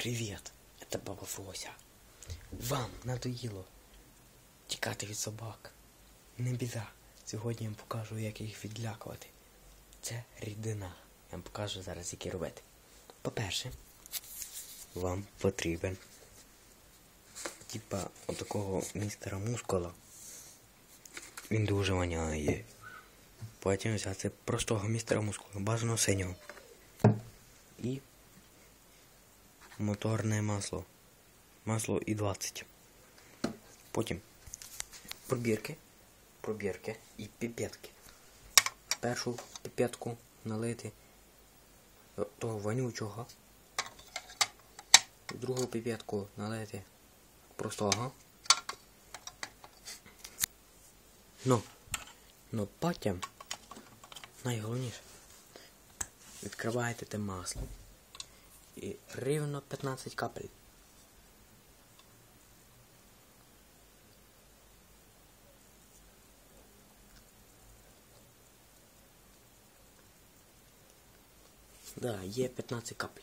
Привіт, це баба Фрося. Вам надоїло тікати від собак. Не біда. Сьогодні я вам покажу, як їх відлякувати. Це рідина. Я вам покажу зараз, які робити. По-перше, вам потрібен типа отакого містера мускула. Він дуже воняє. Потім взяти простого містера мускула, бажано синього. І моторне масло. Масло і 20. Потім пробірки, пробірки і піпетки. Першу піпетку налити того вонючого. Другу піпетку налити простого. Ну, ну потім найголовніше відкриваєте те масло і рівно 15 капель. Да, є 15 капель.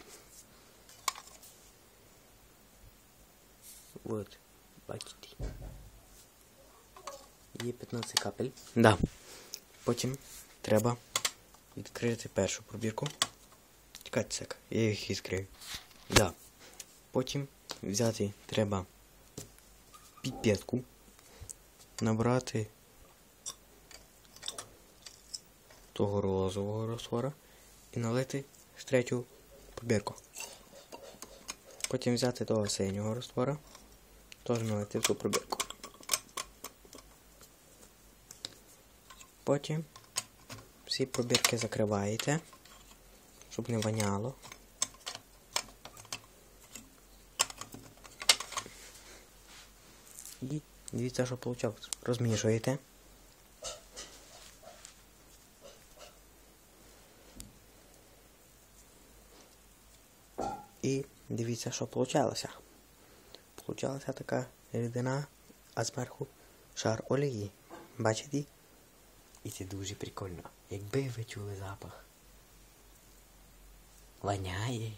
Вот, бачите. Є 15 капель. Да. Потім треба відкрити першу пробірку. Чекайте я їх відкрию. Да. Потім взяти треба піпетку, набрати того розового розтвора і налити в третю пробірку. Потім взяти того синього розтвора, теж налити в ту пробірку. Потім всі пробірки закриваєте, щоб не воняло. І дивіться, що вийшло. Розмішуєте. І дивіться, що вийшло. Получалася така рідина, а зверху шар олії. Бачите? І це дуже прикольно. Якби ви чули запах. Воняє.